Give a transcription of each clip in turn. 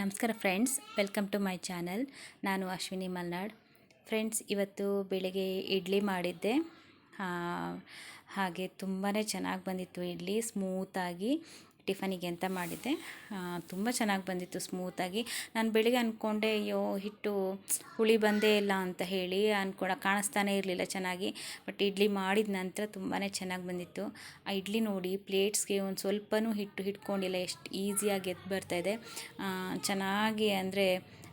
ನಮಸ್ಕಾರ friends, welcome to my channel. ನಾನು Ashwini Malnad. Friends, ಇವತ್ತು ಬೆಳಿಗ್ಗೆ ಇಡ್ಲಿ ಮಾಡಿದ್ದೆ. ಹಾಗೆ ತುಂಬಾ ಚೆನ್ನಾಗಿ ಬಂದಿತ್ತು ಇಡ್ಲಿ ಸ್ಮೂತಾಗಿ ಟಿಫನಿಗೆ ಅಂತ ಮಾಡಿದ್ದೆ. ತುಂಬ ಚೆನ್ನಾಗಿ ಬಂದಿತ್ತು ಸ್ಮೂತಾಗಿ ನಾನು ಬೆಳಿಗ್ಗೆ ಅಂದ್ಕೊಂಡೆ ಅಯ್ಯೋ, ಹಿಟ್ಟು ಹುಳಿ ಬಂದೇ ಇಲ್ಲ ಅಂತ ಹೇಳಿ ಅಂದ್ಕೊಂಡು ಕಾಣಿಸ್ತಾನೇ ಇರಲಿಲ್ಲ ಚೆನ್ನಾಗಿ. ಬಟ್ ಇಡ್ಲಿ ಮಾಡಿದ ನಂತರ ತುಂಬಾ ಚೆನ್ನಾಗಿ ಬಂದಿತ್ತು. ಆ ಇಡ್ಲಿ ನೋಡಿ ಪ್ಲೇಟ್ಸ್ಗೆ ಒಂದು ಸ್ವಲ್ಪನೂ ಹಿಟ್ಟು ಹಿಡ್ಕೊಂಡಿಲ್ಲ, ಎಷ್ಟು ಈಸಿಯಾಗಿ ಎದ್ದು ಬರ್ತಾಯಿದೆ ಚೆನ್ನಾಗಿ ಅಂದರೆ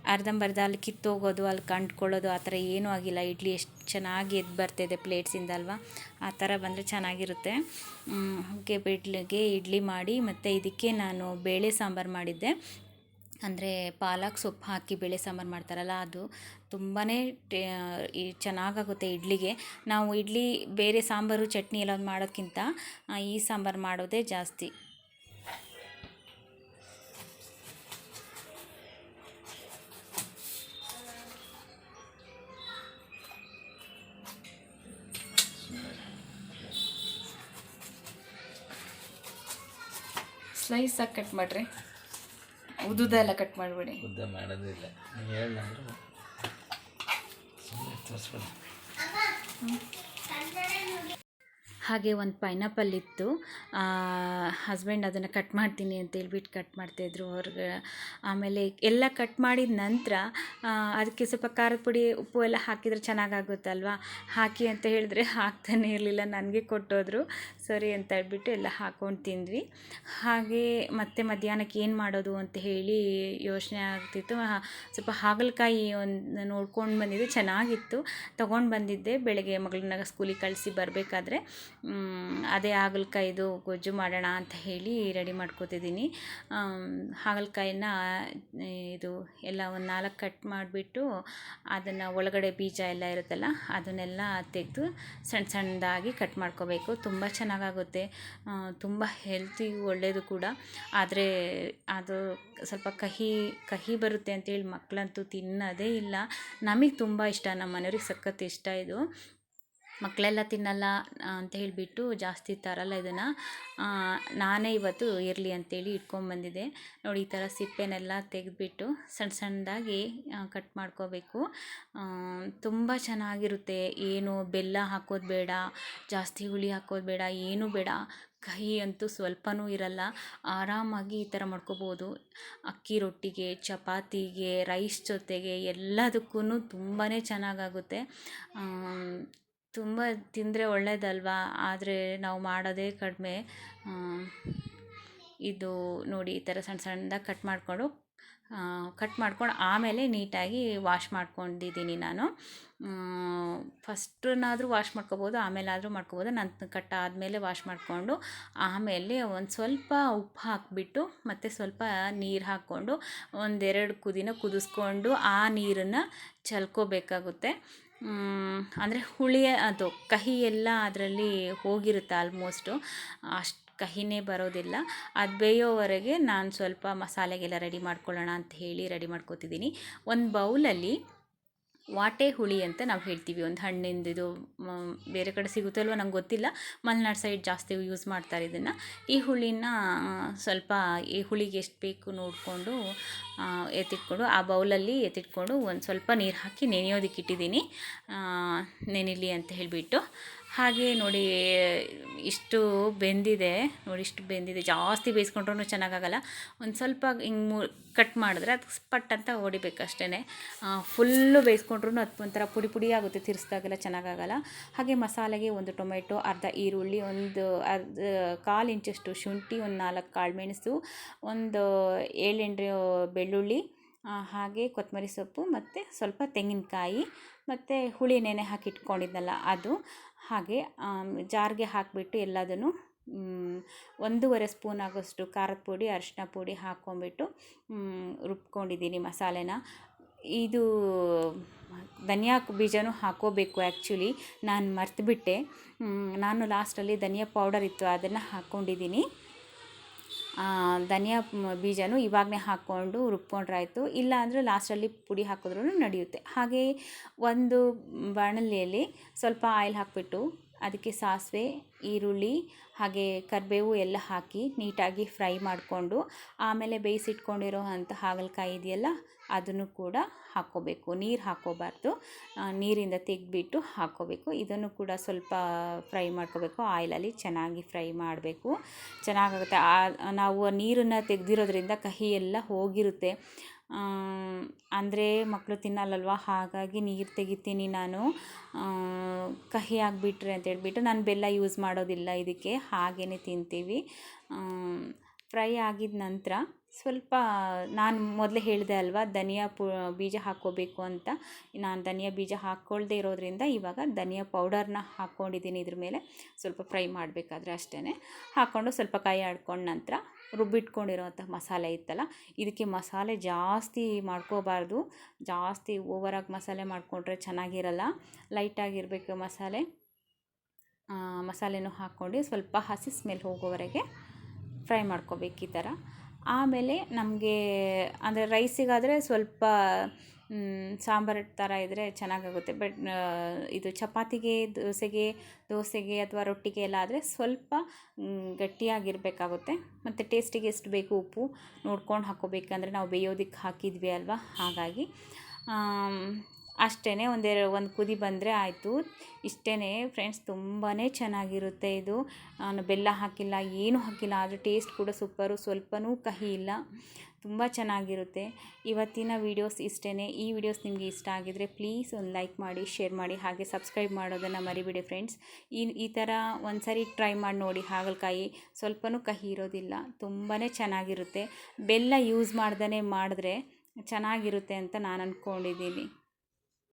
ಅರ್ಧಂಬರ್ಧ ಅಲ್ಲಿ ಕಿತ್ತೋಗೋದು, ಅಲ್ಲಿ ಕಂಡ್ಕೊಳ್ಳೋದು, ಆ ಥರ ಏನೂ ಆಗಿಲ್ಲ. ಇಡ್ಲಿ ಎಷ್ಟು ಚೆನ್ನಾಗಿ ಎದ್ದು ಬರ್ತಾಯಿದೆ ಪ್ಲೇಟ್ಸಿಂದ ಅಲ್ವಾ? ಆ ಥರ ಬಂದರೆ ಚೆನ್ನಾಗಿರುತ್ತೆ. ಹುಗ್ಗೆ ಬಿಡ್ಲಿಗೆ ಇಡ್ಲಿ ಮಾಡಿ, ಮತ್ತು ಇದಕ್ಕೆ ನಾನು ಬೇಳೆ ಸಾಂಬಾರು ಮಾಡಿದ್ದೆ. ಅಂದರೆ ಪಾಲಕ್ ಸೊಪ್ಪು ಹಾಕಿ ಬೇಳೆ ಸಾಂಬಾರು ಮಾಡ್ತಾರಲ್ಲ ಅದು. ತುಂಬಾ ಟೇ ಚೆನ್ನಾಗಾಗುತ್ತೆ ಇಡ್ಲಿಗೆ. ನಾವು ಇಡ್ಲಿ ಬೇರೆ ಸಾಂಬಾರು, ಚಟ್ನಿ ಎಲ್ಲ ಮಾಡೋದಕ್ಕಿಂತ ಈ ಸಾಂಬಾರು ಮಾಡೋದೇ ಜಾಸ್ತಿ. ಸ್ಲೈಸಾಗಿ ಕಟ್ ಮಾಡಿರಿ. ಉದ್ದುದ ಎಲ್ಲ ಕಟ್ ಮಾಡಿಬಿಡಿ. ಉದ್ದ ಮಾಡೋದಿಲ್ಲ ನೀವು ಹಾಗೆ ಒಂದು ಪೈನಾಪಲ್ ಇತ್ತು. ಹಸ್ಬೆಂಡ್ ಅದನ್ನು ಕಟ್ ಮಾಡ್ತೀನಿ ಅಂತ ಹೇಳ್ಬಿಟ್ಟು ಕಟ್ ಮಾಡ್ತಾಯಿದ್ರು ಅವ್ರಿಗೆ. ಆಮೇಲೆ ಎಲ್ಲ ಕಟ್ ಮಾಡಿದ ನಂತರ ಅದಕ್ಕೆ ಸ್ವಲ್ಪ ಖಾರದ ಪುಡಿ, ಉಪ್ಪು ಎಲ್ಲ ಹಾಕಿದರೆ ಚೆನ್ನಾಗಾಗುತ್ತಲ್ವಾ? ಹಾಕಿ ಅಂತ ಹೇಳಿದ್ರೆ ಹಾಕ್ತಾನೇ ಇರಲಿಲ್ಲ, ನನಗೆ ಕೊಟ್ಟೋದ್ರು. ಸರಿ ಅಂತ ಹೇಳ್ಬಿಟ್ಟು ಎಲ್ಲ ಹಾಕ್ಕೊಂಡು ತಿಂದ್ವಿ. ಹಾಗೆ ಮತ್ತೆ ಮಧ್ಯಾಹ್ನಕ್ಕೆ ಏನು ಮಾಡೋದು ಅಂತ ಹೇಳಿ ಯೋಚನೆ ಆಗ್ತಿತ್ತು. ಸ್ವಲ್ಪ ಹಾಗಲಕಾಯಿ ಒಂದು ನೋಡ್ಕೊಂಡು ಬಂದಿದ್ದೆ ಚೆನ್ನಾಗಿತ್ತು. ತೊಗೊಂಡು ಬಂದಿದ್ದೆ. ಬೆಳಗ್ಗೆ ಮಗಳನ್ನ ಸ್ಕೂಲಿಗೆ ಕಳಿಸಿ ಬರಬೇಕಾದ್ರೆ. ಅದೇ ಹಾಗಲಕಾಯಿದು ಗೊಜ್ಜು ಮಾಡೋಣ ಅಂತ ಹೇಳಿ ರೆಡಿ ಮಾಡ್ಕೋತಿದ್ದೀನಿ. ಹಾಗಲಕಾಯಿನ ಇದು ಎಲ್ಲ ಒಂದು ನಾಲ್ಕು ಕಟ್ ಮಾಡಿಬಿಟ್ಟು ಅದನ್ನು ಒಳಗಡೆ ಬೀಜ ಎಲ್ಲ ಇರುತ್ತಲ್ಲ, ಅದನ್ನೆಲ್ಲ ತೆಗೆದು ಸಣ್ಣ ಸಣ್ಣದಾಗಿ ಕಟ್ ಮಾಡ್ಕೋಬೇಕು. ತುಂಬ ಚೆನ್ನಾಗಾಗುತ್ತೆ. ತುಂಬ ಹೆಲ್ತಿಗೂ ಒಳ್ಳೆಯದು ಕೂಡ. ಆದರೆ ಅದು ಸ್ವಲ್ಪ ಕಹಿ ಕಹಿ ಬರುತ್ತೆ ಅಂತೇಳಿ ಮಕ್ಕಳಂತೂ ತಿನ್ನೋದೇ ಇಲ್ಲ. ನಮಗೆ ತುಂಬ ಇಷ್ಟ ನಮ್ಮ ಮನೆಯವ್ರಿಗೆ ಸಖತ್ತು ಇಷ್ಟ ಇದು. ಮಕ್ಕಳೆಲ್ಲ ತಿನ್ನಲ್ಲ ಅಂತ ಹೇಳಿಬಿಟ್ಟು ಜಾಸ್ತಿ ತರಲ್ಲ ಇದನ್ನು. ನಾನೇ ಇವತ್ತು ಇರಲಿ ಅಂತೇಳಿ ಇಟ್ಕೊಂಬಂದಿದ್ದೆ ನೋಡಿ, ಈ ಥರ ಸಿಪ್ಪೆನೆಲ್ಲ ತೆಗೆದ್ಬಿಟ್ಟು ಸಣ್ಣ ಸಣ್ಣದಾಗಿ ಕಟ್ ಮಾಡ್ಕೋಬೇಕು. ತುಂಬ ಚೆನ್ನಾಗಿರುತ್ತೆ. ಏನು ಬೆಲ್ಲ ಹಾಕೋದು ಬೇಡ, ಜಾಸ್ತಿ ಹುಳಿ ಹಾಕೋದು ಬೇಡ, ಏನೂ ಬೇಡ. ಕಹಿ ಅಂತೂ ಸ್ವಲ್ಪನೂ ಇರಲ್ಲ. ಆರಾಮಾಗಿ ಈ ಥರ ಮಾಡ್ಕೋಬೋದು. ಅಕ್ಕಿ ರೊಟ್ಟಿಗೆ, ಚಪಾತಿಗೆ, ರೈಸ್ ಜೊತೆಗೆ ಎಲ್ಲದಕ್ಕೂ ತುಂಬಾ ಚೆನ್ನಾಗಾಗುತ್ತೆ. ತುಂಬ ತಿಂದರೆ ಒಳ್ಳೆಯದಲ್ವಾ ಆದರೆ ನಾವು ಮಾಡೋದೇ ಕಡಿಮೆ. ಇದು ನೋಡಿ, ಈ ಥರ ಸಣ್ಣ ಸಣ್ಣದಾಗಿ ಕಟ್ ಮಾಡಿಕೊಂಡು ಕಟ್ ಮಾಡ್ಕೊಂಡು ಆಮೇಲೆ ನೀಟಾಗಿ ವಾಶ್ ಮಾಡ್ಕೊಂಡಿದ್ದೀನಿ ನಾನು. ಫಸ್ಟನ್ನಾದರೂ ವಾಶ್ ಮಾಡ್ಕೋಬೋದು, ಆಮೇಲಾದರೂ ಮಾಡ್ಕೋಬೋದು. ನಾನು ಕಟ್ ಆದಮೇಲೆ ವಾಶ್ ಮಾಡಿಕೊಂಡು, ಆಮೇಲೆ ಒಂದು ಸ್ವಲ್ಪ ಉಪ್ಪು ಹಾಕಿಬಿಟ್ಟು, ಮತ್ತು ಸ್ವಲ್ಪ ನೀರು ಹಾಕ್ಕೊಂಡು, ಒಂದೆರಡು ಕುದಿನ ಕುದಿಸ್ಕೊಂಡು ಆ ನೀರನ್ನು ಚೆಲ್ಕೋಬೇಕಾಗುತ್ತೆ. ಅಂದರೆ ಹುಳಿ ಅದು ಕಹಿ ಎಲ್ಲ ಅದರಲ್ಲಿ ಹೋಗಿರುತ್ತೆ ಆಲ್ಮೋಸ್ಟು ಅಷ್ಟು ಕಹಿನೇ ಬರೋದಿಲ್ಲ. ಅದು ಬೇಯೋವರೆಗೆ ನಾನು ಸ್ವಲ್ಪ ಮಸಾಲೆಗೆಲ್ಲ ರೆಡಿ ಮಾಡ್ಕೊಳ್ಳೋಣ ಅಂತ ಹೇಳಿ ರೆಡಿ ಮಾಡ್ಕೋತಿದ್ದೀನಿ. ಒಂದು ಬೌಲಲ್ಲಿ ವಾಟೆ ಹುಳಿ ಅಂತ ನಾವು ಹೇಳ್ತೀವಿ. ಒಂದು ಹಣ್ಣಿಂದಿದು ಮ, ಬೇರೆ ಕಡೆ ಸಿಗುತ್ತೋ ನಂಗೆ ಗೊತ್ತಿಲ್ಲ. ಮಲೆನಾಡು ಸೈಡ್ ಜಾಸ್ತಿ ಯೂಸ್ ಮಾಡ್ತಾರೆ ಇದನ್ನು. ಈ ಹುಳಿನ ಸ್ವಲ್ಪ ಈ ಹುಳಿಗೆ ಎಷ್ಟು ಬೇಕು ನೋಡಿಕೊಂಡು ಎತ್ತಿಟ್ಕೊಂಡು ಆ ಬೌಲಲ್ಲಿ ಎತ್ತಿಟ್ಕೊಂಡು ಒಂದು ಸ್ವಲ್ಪ ನೀರು ಹಾಕಿ ನೆನೆಯೋದಕ್ಕೆ ಇಟ್ಟಿದ್ದೀನಿ. ನೆನಿಲಿ ಅಂತ ಹೇಳಿಬಿಟ್ಟು. ಹಾಗೆ ನೋಡಿ, ಇಷ್ಟು ಬೆಂದಿದೆ, ನೋಡಿ ಇಷ್ಟು ಬೆಂದಿದೆ. ಜಾಸ್ತಿ ಬೇಯಿಸ್ಕೊಂಡ್ರೂ ಚೆನ್ನಾಗಾಗಲ್ಲ. ಒಂದು ಸ್ವಲ್ಪ ಹಿಂಗೆ ಮು ಕಟ್ ಮಾಡಿದ್ರೆ ಅದು ಸ್ಪಟ್ ಅಂತ ಹೊಡಿಬೇಕು ಅಷ್ಟೇ ಫುಲ್ಲು ಬೇಯಿಸ್ಕೊಂಡ್ರೂ ಅದು ಒಂಥರ ಪುಡಿ ಪುಡಿ ಆಗುತ್ತೆ, ತಿರ್ಸ್ದಾಗೆಲ್ಲ ಚೆನ್ನಾಗಾಗಲ್ಲ. ಹಾಗೆ ಮಸಾಲೆಗೆ ಒಂದು ಟೊಮೆಟೊ, ಅರ್ಧ ಈರುಳ್ಳಿ, ಒಂದು ಅರ್ಧ ಕಾಲು ಇಂಚಷ್ಟು ಶುಂಠಿ, ಒಂದು ನಾಲ್ಕು ಕಾಳು ಮೆಣಸು, ಒಂದು ಏಳೆಂಟು ಬೆಳ್ಳುಳ್ಳಿ ಹಾಗೆ ಕೊತ್ತಂಬರಿ ಸೊಪ್ಪು ಮತ್ತು ಸ್ವಲ್ಪ ತೆಂಗಿನಕಾಯಿ ಮತ್ತು ಹುಳಿ ನೆನೆ ಹಾಕಿ ಇಟ್ಕೊಂಡಿದ್ನಲ್ಲ ಅದು. ಹಾಗೆ ಜಾರಿಗೆ ಹಾಕಿಬಿಟ್ಟು ಎಲ್ಲದನ್ನು ಒಂದೂವರೆ ಸ್ಪೂನ್ ಆಗೋಷ್ಟು ಖಾರದ ಪುಡಿ, ಅರಿಶಿನ ಪುಡಿ ಹಾಕ್ಕೊಂಬಿಟ್ಟು ರುಬ್ಕೊಂಡಿದ್ದೀನಿ ಮಸಾಲೆನ. ಇದು ಧನಿಯಾ ಬೀಜನೂ ಹಾಕೋಬೇಕು ಆ್ಯಕ್ಚುಲಿ. ನಾನು ಮರ್ತುಬಿಟ್ಟೆ. ನಾನು ಲಾಸ್ಟಲ್ಲಿ ಧನಿಯಾ ಪೌಡರ್ ಇತ್ತು, ಅದನ್ನು ಹಾಕ್ಕೊಂಡಿದ್ದೀನಿ. ಧನಿಯಾ ಬೀಜನೂ ಇವಾಗಲೇ ಹಾಕ್ಕೊಂಡು ರುಬ್ಕೊಂಡ್ರಾಯ್ತು. ಇಲ್ಲ ಅಂದರೆ ಲಾಸ್ಟಲ್ಲಿ ಪುಡಿ ಹಾಕಿದ್ರೂ ನಡೆಯುತ್ತೆ. ಹಾಗೆ ಒಂದು ಬಾಣಲೆಯಲ್ಲಿ ಸ್ವಲ್ಪ ಆಯಿಲ್ ಹಾಕಿಬಿಟ್ಟು ಅದಕ್ಕೆ ಸಾಸಿವೆ, ಈರುಳ್ಳಿ, ಹಾಗೆ ಕರಿಬೇವು ಎಲ್ಲ ಹಾಕಿ ನೀಟಾಗಿ ಫ್ರೈ ಮಾಡಿಕೊಂಡು ಆಮೇಲೆ ಬೇಯಿಸಿಟ್ಕೊಂಡಿರೋ ಅಂಥ ಹಾಗಲಕಾಯಿ ಇದೆಯಲ್ಲ, ಅದನ್ನು ಕೂಡ ಹಾಕ್ಕೋಬೇಕು. ನೀರು ಹಾಕ್ಕೋಬಾರ್ದು. ನೀರಿಂದ ತೆಗೆದ್ಬಿಟ್ಟು ಹಾಕ್ಕೋಬೇಕು. ಇದನ್ನು ಕೂಡ ಸ್ವಲ್ಪ ಫ್ರೈ ಮಾಡ್ಕೋಬೇಕು. ಆಯಿಲಲ್ಲಿ ಚೆನ್ನಾಗಿ ಫ್ರೈ ಮಾಡಬೇಕು. ಚೆನ್ನಾಗಾಗುತ್ತೆ. ನಾವು ನೀರನ್ನು ತೆಗೆದಿರೋದ್ರಿಂದ ಕಹಿ ಎಲ್ಲ ಹೋಗಿರುತ್ತೆ. ಅಂದರೆ ಮಕ್ಕಳು ತಿನ್ನಲ್ಲಲ್ವ? ಹಾಗಾಗಿ ನೀರು ತೆಗಿತೀನಿ ನಾನು. ಕಹಿ ಆಗಿಬಿಟ್ರೆ ಅಂತ ಹೇಳ್ಬಿಟ್ಟು ನಾನು ಬೆಲ್ಲ ಯೂಸ್ ಮಾಡೋದಿಲ್ಲ ಇದಕ್ಕೆ ಹಾಗೆಯೇ ತಿಂತೀವಿ. ಫ್ರೈ ಆಗಿದ ನಂತರ ಸ್ವಲ್ಪ ನಾನು ಮೊದಲೇ ಹೇಳಿದೆ ಅಲ್ವಾ, ಧನಿಯಾ ಪು, ಬೀಜ ಹಾಕ್ಕೋಬೇಕು ಅಂತ. ನಾನು ಧನಿಯಾ ಬೀಜ ಹಾಕ್ಕೊಳ್ದೇ ಇರೋದ್ರಿಂದ ಇವಾಗ ಧನಿಯಾ ಪೌಡರ್ನ ಹಾಕ್ಕೊಂಡಿದ್ದೀನಿ ಇದ್ರ ಮೇಲೆ. ಸ್ವಲ್ಪ ಫ್ರೈ ಮಾಡಬೇಕಾದ್ರೆ ಅಷ್ಟೇ ಹಾಕ್ಕೊಂಡು ಸ್ವಲ್ಪ ಕಾಯಿ ಆಡ್ಕೊಂಡು ನಂತರ ರುಬ್ಬಿಟ್ಕೊಂಡಿರೋವಂಥ ಮಸಾಲೆ ಇತ್ತಲ್ಲ, ಇದಕ್ಕೆ ಮಸಾಲೆ ಜಾಸ್ತಿ ಮಾಡ್ಕೋಬಾರ್ದು. ಜಾಸ್ತಿ ಓವರಾಗಿ ಮಸಾಲೆ ಮಾಡಿಕೊಂಡ್ರೆ ಚೆನ್ನಾಗಿರಲ್ಲ. ಲೈಟಾಗಿರಬೇಕು ಮಸಾಲೆ. ಮಸಾಲೆನೂ ಹಾಕ್ಕೊಂಡು ಸ್ವಲ್ಪ ಹಸಿ ಸ್ಮೆಲ್ ಹೋಗೋವರೆಗೆ ಫ್ರೈ ಮಾಡ್ಕೋಬೇಕು ಈ ಥರ. ಆಮೇಲೆ ನಮಗೆ, ಅಂದರೆ ರೈಸಿಗಾದರೆ ಸ್ವಲ್ಪ ಸಾಂಬಾರು ಥರ ಇದ್ದರೆ ಚೆನ್ನಾಗಾಗುತ್ತೆ. ಬಟ್ ಇದು ಚಪಾತಿಗೆ, ದೋಸೆಗೆ ದೋಸೆಗೆ ಅಥವಾ ರೊಟ್ಟಿಗೆ ಎಲ್ಲ ಆದರೆ ಸ್ವಲ್ಪ ಗಟ್ಟಿಯಾಗಿರಬೇಕಾಗುತ್ತೆ. ಮತ್ತು ಟೇಸ್ಟಿಗೆ ಎಷ್ಟು ಬೇಕು ಉಪ್ಪು ನೋಡ್ಕೊಂಡು ಹಾಕ್ಕೋಬೇಕಂದ್ರೆ ನಾವು ಬೇಯೋದಕ್ಕೆ ಹಾಕಿದ್ವಿ ಅಲ್ವಾ? ಹಾಗಾಗಿ ಅಷ್ಟೇ ಒಂದೆರ ಒಂದು ಕುದಿ ಬಂದರೆ ಆಯಿತು. ಇಷ್ಟೇ ಫ್ರೆಂಡ್ಸ್ ತುಂಬಾ ಚೆನ್ನಾಗಿರುತ್ತೆ ಇದು. ನಾನು ಬೆಲ್ಲ ಹಾಕಿಲ್ಲ, ಏನೂ ಹಾಕಿಲ್ಲ, ಆದರೆ ಟೇಸ್ಟ್ ಕೂಡ ಸೂಪರು, ಸ್ವಲ್ಪನೂ ಕಹಿ ಇಲ್ಲ. ತುಂಬ ಚೆನ್ನಾಗಿರುತ್ತೆ. ಇವತ್ತಿನ ವೀಡಿಯೋಸ್ ಇಷ್ಟೇ ಈ ವಿಡಿಯೋಸ್ ನಿಮಗೆ ಇಷ್ಟ ಆಗಿದರೆ ಪ್ಲೀಸ್ ಒಂದು ಲೈಕ್ ಮಾಡಿ, ಶೇರ್ ಮಾಡಿ, ಹಾಗೆ ಸಬ್ಸ್ಕ್ರೈಬ್ ಮಾಡೋದನ್ನು ಮರಿಬಿಡಿ ಫ್ರೆಂಡ್ಸ್. ಈ ಈ ಥರ ಒಂದು ಸರಿ ಟ್ರೈ ಮಾಡಿ ನೋಡಿ ಹಾಗಲಕಾಯಿ. ಸ್ವಲ್ಪನೂ ಕಹಿ ಇರೋದಿಲ್ಲ. ತುಂಬಾ ಚೆನ್ನಾಗಿರುತ್ತೆ. ಬೆಲ್ಲ ಯೂಸ್ ಮಾಡ್ದೇ ಮಾಡಿದ್ರೆ ಚೆನ್ನಾಗಿರುತ್ತೆ ಅಂತ ನಾನು ಅಂದ್ಕೊಂಡಿದ್ದೀನಿ